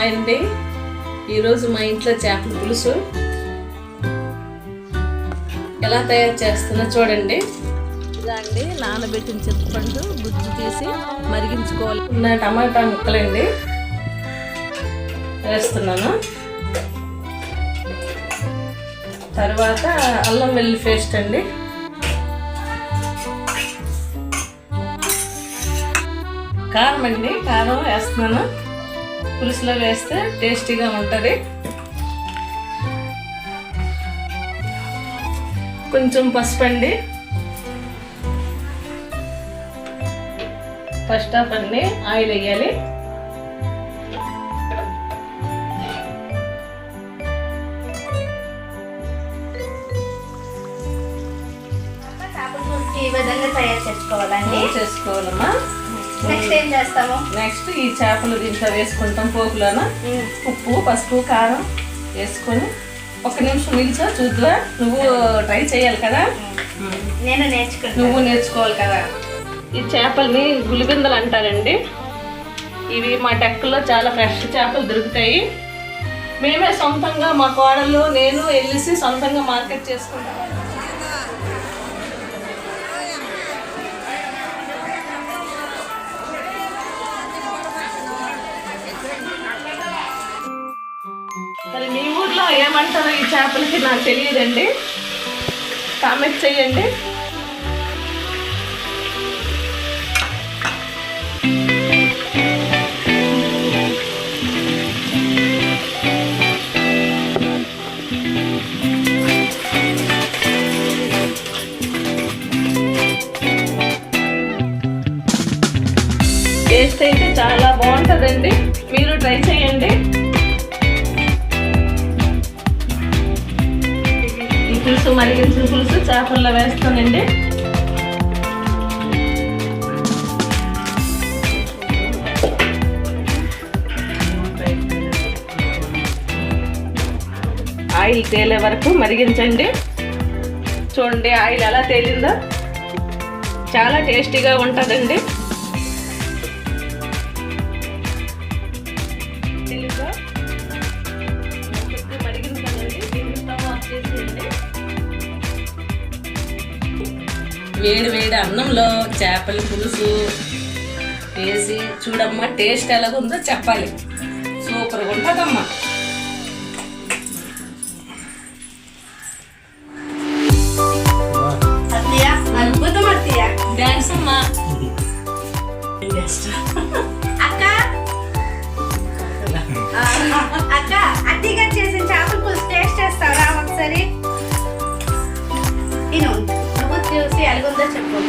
అండి. ఈరోజు మా ఇంట్లో చేపల పులుసు. ఎలా తయారు చేస్తున్నా చూడండి. ఇలా అండి నానబెట్టిన చింతపండు గుజ్జు తీసి మరిగించుకోవాలి. ఉన్న టమాటా ముక్కలండి. వేస్తున్నాను. తర్వాత అల్లం వెల్లుల్లి పేస్ట్ అండి. కారం అండి కారం వేస్తున్నాను. పులుసులో వేస్తే టేస్టీగా ఉంటుంది. కొంచెం పసుపు అండి. ఫస్ట్ ఆఫ్ అండి ఆయిల్ వేయాలి. ఈ విధంగా తయారు చేసుకోవాలండి. చేసుకోవాలమ్మా. నెక్స్ట్ ఏం చేస్తాము? నెక్స్ట్ ఈ చేపలు దీంట్లో వేసుకుంటాం పోపులోన. ఉప్పు పసుపు కారం వేసుకొని ఒక నిమిషం నిలిచో చూద్దా నువ్వు ట్రై చేయాలి కదా? నేను నేర్చుకుంటాను. నువ్వు నేర్చుకోవాలి కదా? ఈ చేపల్ని గులిబిందలు అంటారండి. ఇవి మా టెక్కలో చాలా ఫ్రెష్ చేపలు దొరుకుతాయి. మేమే సొంతంగా మా కోడలు నేను వెళ్ళేసి సొంతంగా మార్కెట్ చేసుకుంటాం. మరి మీ ఊర్లో ఏమంటారో ఈ చేపలకి నాకు తెలియదండి. కామెంట్ చేయండి టేస్ట్ అయితే చాలా బాగుంటుందండి. మీరు ట్రై చేయండి పులుసు మరిగించిన పులుసు చేపల్లో వేస్తానండి. ఆయిల్ తేలే వరకు మరిగించండి. చూడండి ఆయిల్ ఎలా తేలిందో. చాలా టేస్టీగా ఉంటుందండి. వేడి వేడి అన్నంలో చేపల పులుసు వేసి చూడమ్మా టేస్ట్ ఎలాగుందో చెప్పాలి. సూపర్గా ఉంటుందమ్మా. అత్తయ్య అద్భుతం అత్తయ్య. థ్యాంక్స్ అమ్మా. అక్క. అక్క చూసి చెప్పు.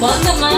బాగుందమ్మా.